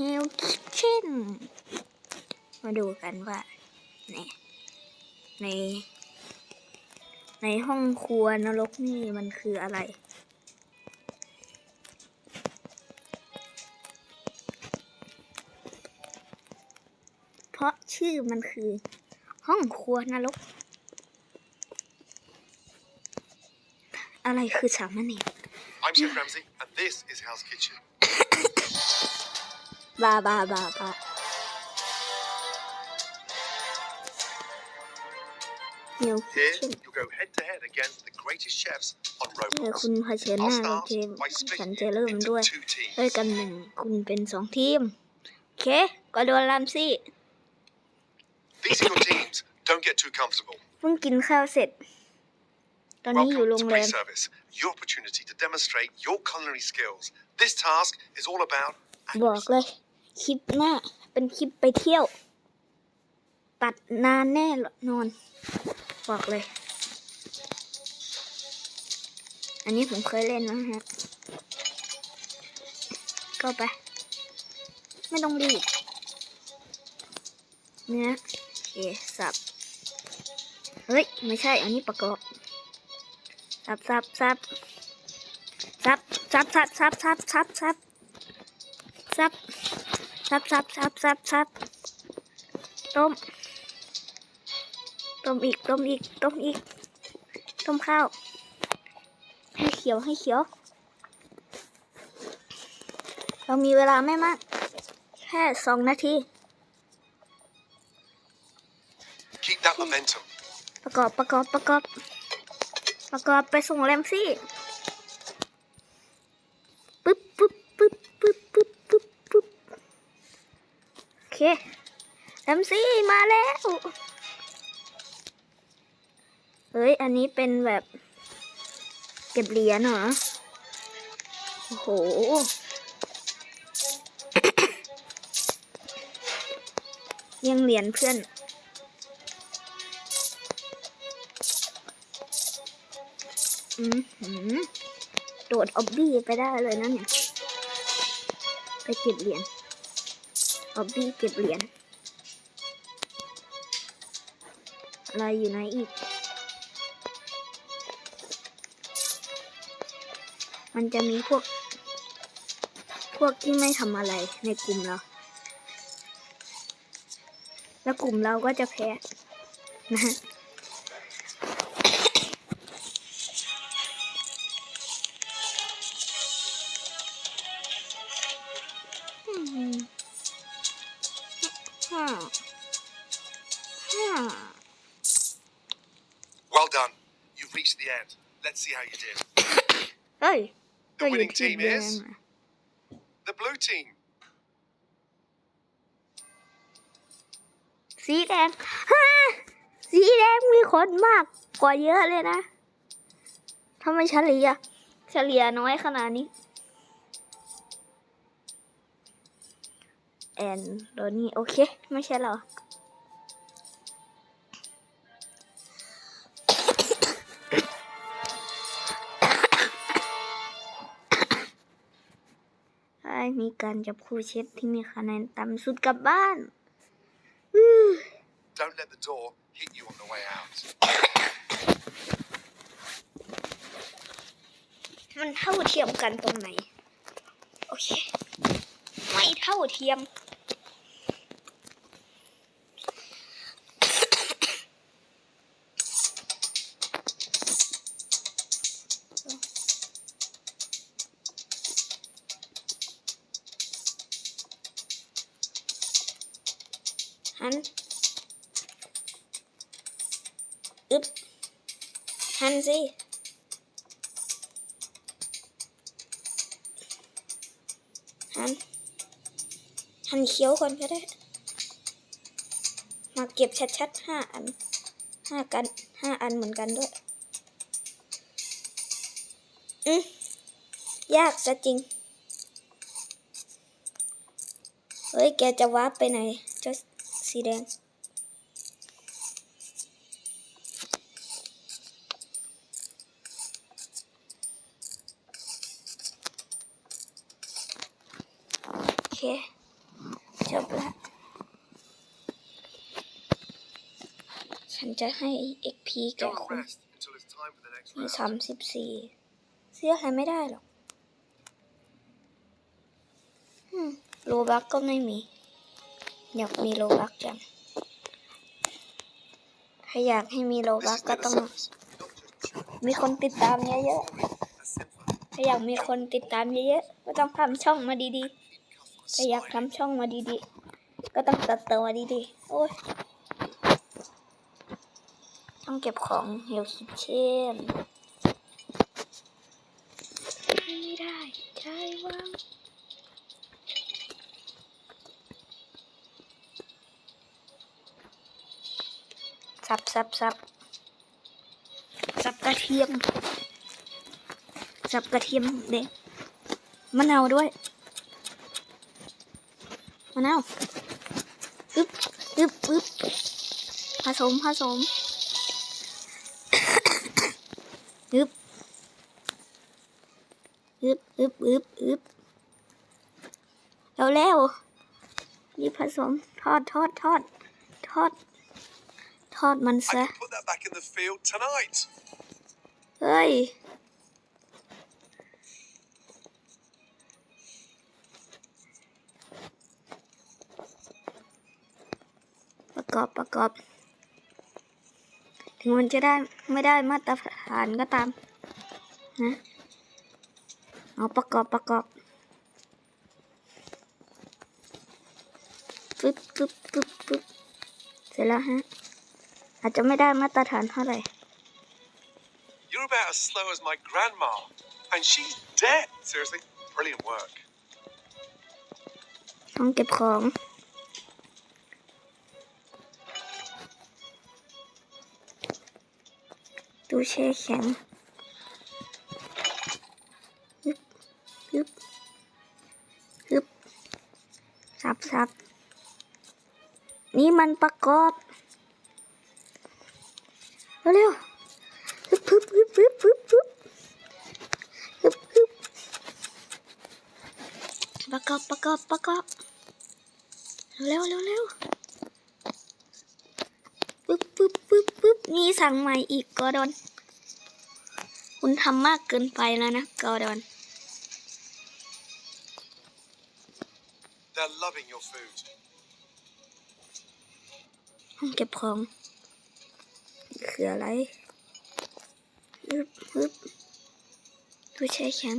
Hell Kitchen มาดูกันว่าในใน ในห้องครัวนรกนี่มันคืออะไร เพราะชื่อมันคือ ห้องครัวนรก อะไรคือสามเณร I'm Chef Ramsay, and this is Hell's Kitchen. บาบาบาบาเดี๋ยว Here, เช่น you'll go head to head against the greatest chefs on เดี๋ยว Roblox. คุณเผชิญห I'll น้ากับ start เกม by ฉัน splitting จะเริ่ม into ด้วย two teams. ด้วยกันหนึ่งคุณเป็นสองทีม โอเค ก็โดนลามซี่ These are your teams. Don't get too comfortable. เพิ่งกินข้าวเสร็จ ตอนนี้อยู่ Welcome โร to งแรม pre-service, your opportunity to demonstrate your culinary skills. This task is all about บอกเลย คลิปหน้า เป็นคลิปไปเที่ยว ตัดนานแน่นอน บอกเลย อันนี้ผมเคยเล่นนะฮะ ก็ไป ไม่ต้องรีบเนื้อโอเคสับ เฮ้ย ไม่ใช่ อันนี้ประกอบ สับสับสับสับสับสับสับสับสับสับซับ ซับซับซับซับซับต้ม ต้มอีก ต้มอีก ต้มอีก ต้มข้าว ให้เขียวให้เขียว เรามีเวลาไม่มาก แค่สองนาที keep that momentum. ประกอบประกอบประกอบ ประกอบไปส่งแรมซี่ มซี่มาแล้ว เฮ้ย อันนี้เป็นแบบ เก็บเหรียญเหรอ โอ้โห ยังเหรียญเพื่อนอืมหืมโดดออบบี้ไปได้เลยนะเนี่ย ไปเก็บเหรียญออบบี้เก็บเหรียญ อะไรอยู่ไหนอีก มันจะมีพวก พวกที่ไม่ทำอะไรในกลุ่มเรา แล้วกลุ่มเราก็จะแพ้นะฮะ เฮ้ย The ก็อยู่ winning ทีม team เดียว is กันมา the blue team. สีแดงฮ่าสีแดงมีคนมากกว่าเยอะเลยนะทำไมเฉลี่ยเฉลี่ยน้อยขนาดนี้ แอนโดนี่โอเค ไม่ใช่เหรอ ใช่มีการจับคู่เชฟที่มีคะแนนต่ำสุดกลับบ้านอื้อ Don't let the door hit you on the way out. มันเท่าเทียมกันตรงไหน โอเค ไม่เท่าเทียม สิ หัน หันเขียวก่อนก็ได้ มาเก็บชัดๆห้าอันห้ากันห้าอันเหมือนกันด้วย อืมยากซะจริง เฮ้ย แกจะวาร์ปไปไหนเจ้าสีแดง ฉันจะให้ XP แก่ Go and คุณ rest until it's time for the next มี round. สามสิบสี่เสียอะไรไม่ได้หรอกอืมโลบักก็ไม่มี อยากมีโลบักจัง ถ้าอยากให้มีโล This บัก has ก็ been a ต้อง service. Not just มีคนติดตามเยอะ a simple ๆถ้าอยากมีคนติดตามเยอะๆ ก็ต้องทำช่องมาดี customers ๆถ้าอยากทำช่องมาดีๆ ก็ต้องตัดต่อมาดีๆ โอ้ยต้ องเก็บของเฮลคิเช่นไม่ได้ใช่ว่างสับสับสับสับกระเทียมสับกระเทียมเด็กมะนาวด้วยมะนาวอึ๊บอึ๊บอึ๊บผสมผสม อึ๊บอึ๊บอึ๊บอึ๊บอึ๊บ เร็วเร็วนี่ผสมทอดทอดทอดทอด ทอดมัน I ซะ can put that back in the field tonight. เฮ้ยประกอบประกอบ ถึงมันจะได้ไม่ได้มาตรฐานก็ตามนะเอาประกอบประกอบ ปึ๊บปึ๊บปึ๊บปึ๊บเสร็จแล้วฮะ อาจจะไม่ได้มาตรฐานเท่าไหร่ You're about as slow as my grandma, and she's dead. Seriously, brilliant work. ห้องเก็บของ ตู้แช่แข็ง มันประกอบ เร็วปึ๊บปึ๊บปึ๊บปึ๊บปึ๊บปึ๊บปึ๊บประกอบประกอบประกอบเร็วเร็วเร็วปึ๊บปึ๊บปึ๊บปึ๊บมีสั่งใหม่อีกกอดอน คุณทำมากเกินไปแล้วนะกอดอน They're loving your food. ห้องเก็บของคืออะไรปึ๊บปึ๊บตู้แช่แข็ง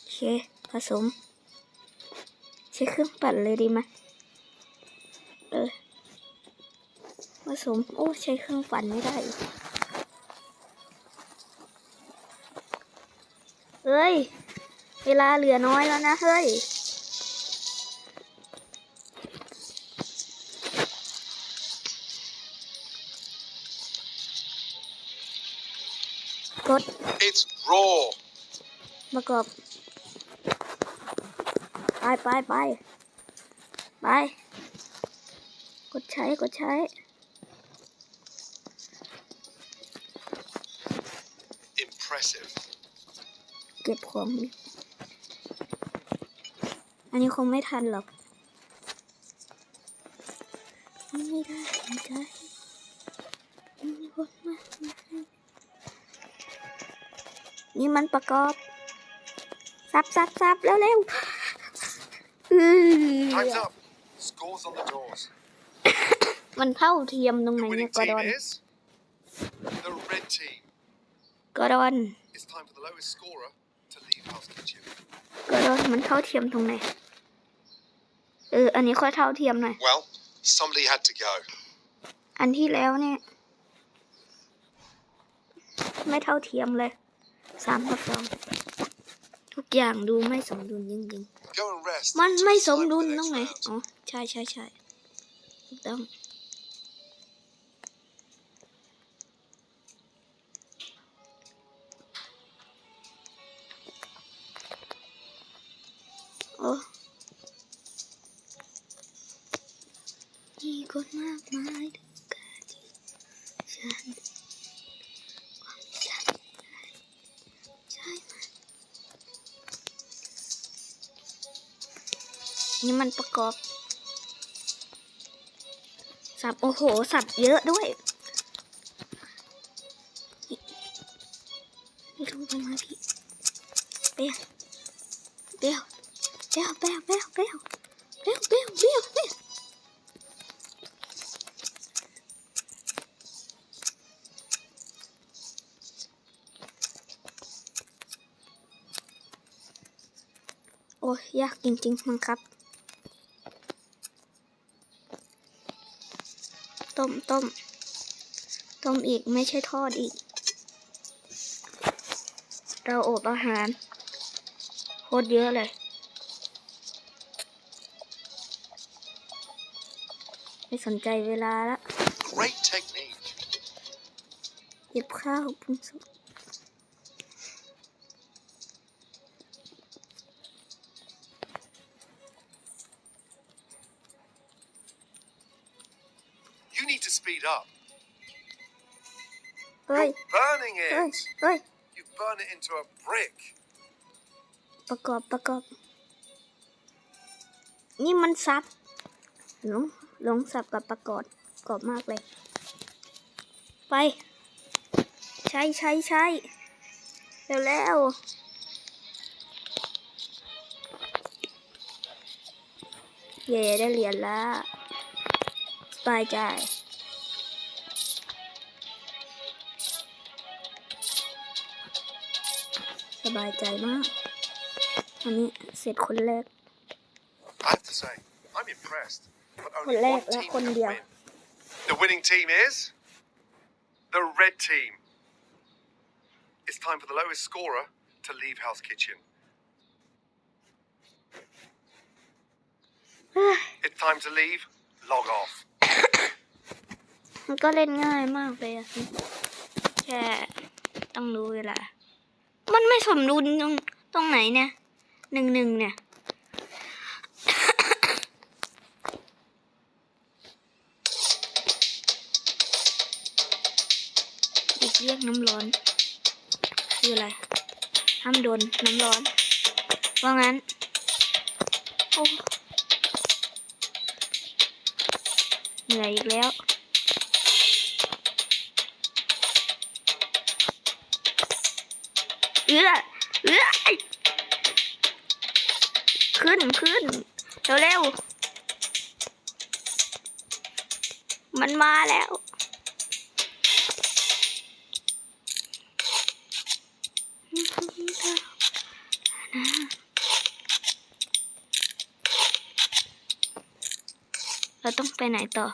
โอเคผสม ใช้เครื่องปั่นเลยดีไหมเออผสม โอ้ ใช้เครื่องปั่นไม่ได้เฮ้ย เวลาเหลือน้อยแล้วนะ เฮ้ย ด It's raw. ประกอบ ไปไปไปไป กดใช้ กดใช้ Impressive. เก็บของดิอันนี้คงไม่ทันหรอก ไม่ได้ไม่ได้มีคนมา นี่มันประกอบซับซับซับเร็วเร็วๆอื้อ Time's up. Scores on the doors. มันเท่าเทียมตรงไหน The เนี่ย winning กอด team อน is the red team. กอดอน It's time for the lowest scorer to leave Hell's Kitchen. กอดอนมันเท่าเทียมตรงไหนเอออันนี้ค่อยเท่าเทียมหน่อย Well, somebody had to go. อันที่แล้วเนี่ย ไม่เท่าเทียมเลย สามกับสองทุกอย่างดูไม่สมดุลจริง Go and rest. ๆมัน until ไม่ it's สม time for ดุล the ตรง next ไหน round. อ๋อ ใช่ใช่ใช่ถูกต้องโอ้มีคนมากมายถึงการที่ฉัน นี่มันประกอบ สับ โอ้โห สับเยอะด้วยไม่รู้ไปไหมพี่เบลเบลเบลเบลเบลเบลเบลเบลเบลเบโอ้ยยากจริงๆมั้งครับ ต้มต้มต้มอีกไม่ใช่ทอดอีก เราอบอาหารโคตรเยอะเลย ไม่สนใจเวลาละ Great technique. หยิบข้าวปรุงสุก need to speed up. เฮ้ย Burning เฮ้ย it. เฮ้ย You burn it into a brick. ประกอบประกอบ นี่มันซับหลงหลงสับกับประกอบประกอบมากเลย ไป ใช่ใช่ใช่เร็วแล้วเย่ได้เหรียญแล้วสบายใจ สบายใจมากวันนี้เสร็จคนแรก I have to say, I'm impressed. But only คนแรก one และ team คน can เดียว win. The winning team is the red team. It's time for the lowest scorer to leave Hell's Kitchen. เฮ้ย It's time to leave. Log off. มันก็เล่นง่ายมากเลยอะแค่ต้องรู้เวลา มันไม่สมดุลตรงตรงไหนเนี่ยหนึ่งหนึ่งเนี่ยอีกเรียกน้ำร้อน คืออะไรห้ามโดนน้ำร้อน ว่างั้น โอ้เหนื่อยอีกแล้ว เอื้อเอื้อขึ้นขึ้นเร็วเร็วมันมาแล้วเราต้องไปไหนต่อ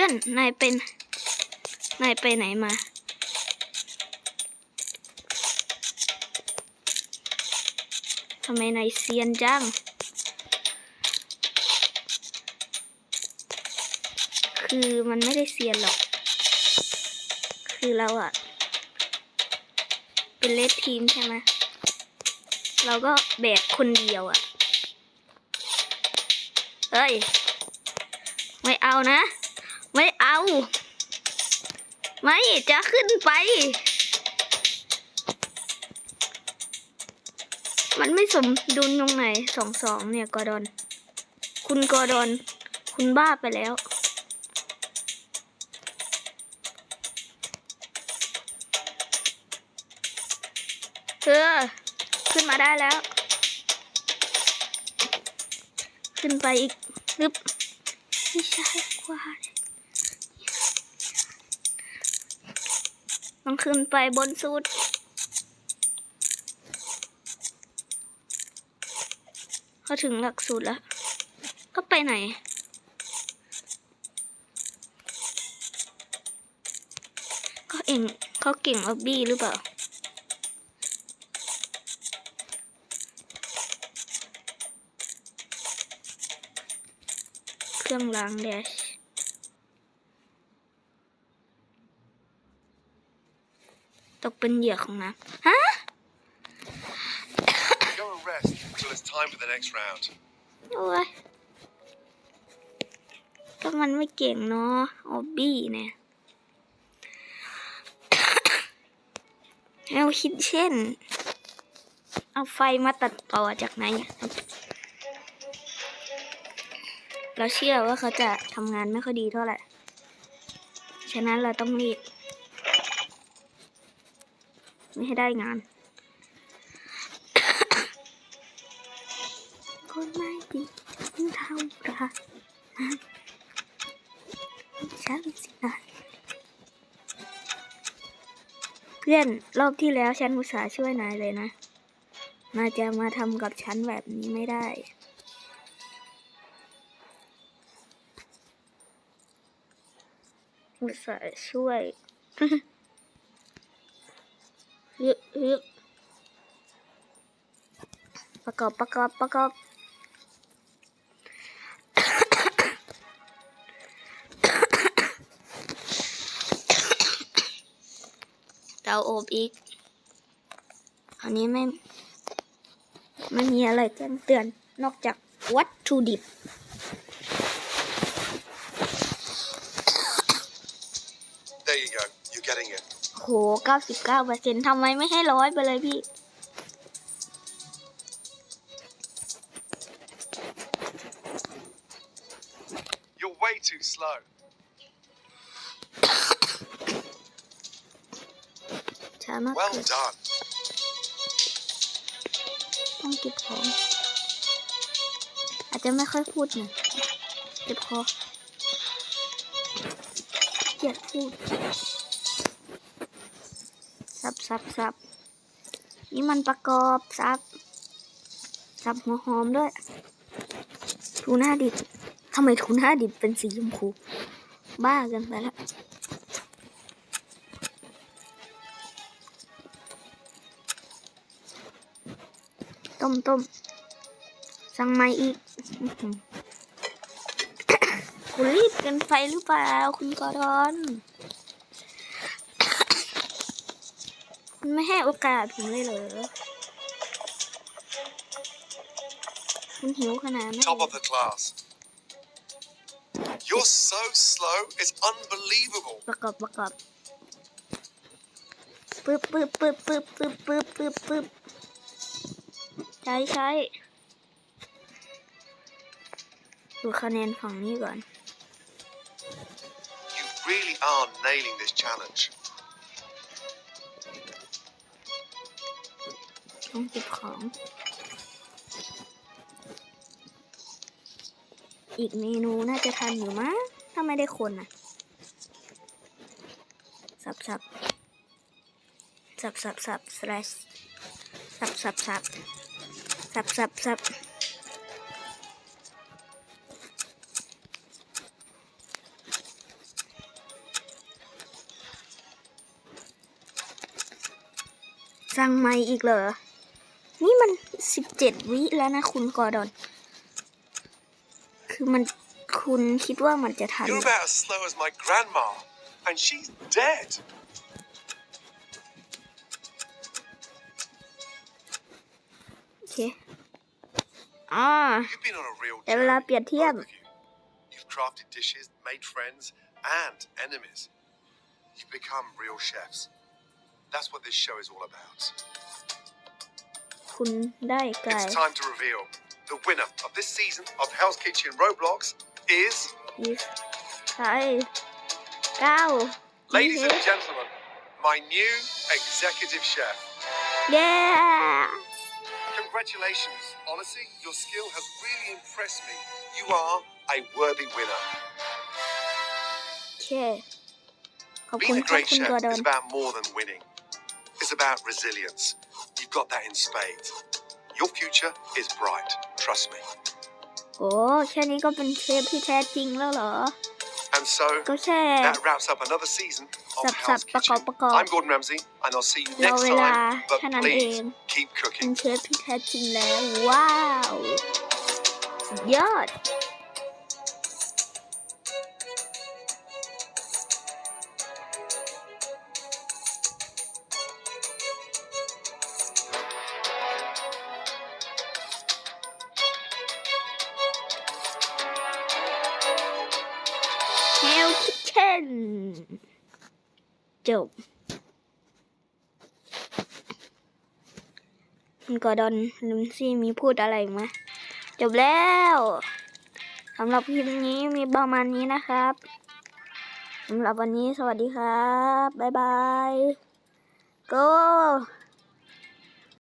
พื่อนนายเป็นนายไปไหนมา ทำไมนายเซียนจัง คือมันไม่ได้เซียนหรอก คือเราอะเป็นเลดทีมใช่ไหมเราก็แบกคนเดียวอะเฮ้ย ไม่เอานะ ไม่เอาไม่จะขึ้นไป มันไม่สมดุลตรงไหนสองสองเนี่ยกอดอน คุณกอดอน คุณบ้าไปแล้วเธอขึ้นมาได้แล้ว ขึ้นไปอีกนึบไม่ใช่กว่าเลย ต้องขึ้นไปบนสุด เขาถึงหลักสูตรแล้ว ก็ไปไหนก็เองเขาเก่งออบบี้หรือเปล่าเครื่องล้างแดช ต กเป็นเหยื่อของน้ำฮะ Go and rest until it's time for the next round. โอ้ยก็มันไม่เก่งเนาะออบบี้เนี่ยแอลคิดเช่น เอาไฟมาตัดต่อจากไหนอะเราเชื่อว่าเขาจะทำงานไม่ค่อยดีเท่าไหร่ ฉะนั้นเราต้องรีบ ไม่ให้ได้งานคนไม่ดีเท่ารักฉันสินะเพื่อนรอบที่แล้วฉันอุตส่าห์ช่วยนายเลยนะนายจะมาทำกับฉันแบบนี้ไม่ได้อุตส่าห์ช่วย ฮึบฮึบประกอบประกอบประกอบเตาอบอีก อันนี้ไม่ ไม่มีอะไรแจ้งเตือนนอกจากวัตถุดิบ โห99เปอร์เซ็นต์ทำไมไม่ให้ร้อยไปเลยพี่ You're way too slow. ช้ามาก Well เกิน done. ต้องเก็บของ อาจจะไม่ค่อยพูดหนะเก็บคอเกลียดพูด สับสับสับนี่มันประกอบสับสับหัวหอมด้วยทูน่าดิบทำไมทูน่าดิบเป็นสีชมพู บ้ากันไปแล้วต้มต้มสั่งม่อีกคุณรีบเกันไปหรือเปล่า คุณกอดอน คุณไม่ให้โอกาสผมเลยเหรอคุณหิวขนาดนั้น Top of the class. You're so slow, it's unbelievable. ประกอบประกอบปึ๊บปึ๊บปึ๊บปึ๊บปึ๊บปึ๊บปึ๊บปึ๊บใช้ใช้ดูคะแนนฝั่งนี้ก่อน You really are nailing this challenge. ต้องเก็บของ อีกเมนูน่าจะทันอยู่มั้งถ้าไม่ได้คนอะสับสับสับสับสับสไลซ์สับสับสับสับสับสับสั่งใหม่อีกเหรอ นี่มันสิบเจ็ดวิแล้วนะคุณกอร์ดอน คือมันคุณคิดว่ามันจะทัน You're about as slow as my grandma, and she's dead. โอเคอ่า You've been on a real แต่เวลา journey, เปรียบเทียบ both of you. You've crafted dishes, made friends, and enemies. You've become real chefs. That's what this show is all about. คุณได้ไกล It's time to reveal the winner of this season of Hell's Kitchen Roblox is, อีสใช่เก้า ladies and gentlemen, my new executive chef. เย้ Congratulations. Honestly, your skill has really impressed me. You are a worthy winner. โอเค ขอบคุณ Being a ครับ great คุณ chef กอร์ดอน is about more than winning. It's about resilience. You've got that in spades. Your future is bright. Trust me. โอ้แค่นี้ก็เป็นเชฟที่แท้จริงแล้วเหรอ And so ก็แค่ that wraps up another season of Sub, Hell's sub, pakao, Kitchen. pakao. I'm Gordon Ramsay, and I'll see you รอ next เวลา time. But แค่นั้นเอ please ง keep เป็น cooking. เชฟที่แท้จริงแล้ว ว้าวสุดยอด จบมันกอดอนลุนซี่มีพูดอะไรไหมจบแล้วสำหรับคลิปนี้มีประมาณนี้นะครับสำหรับวันนี้สวัสดีครับ บ๊ายบาย go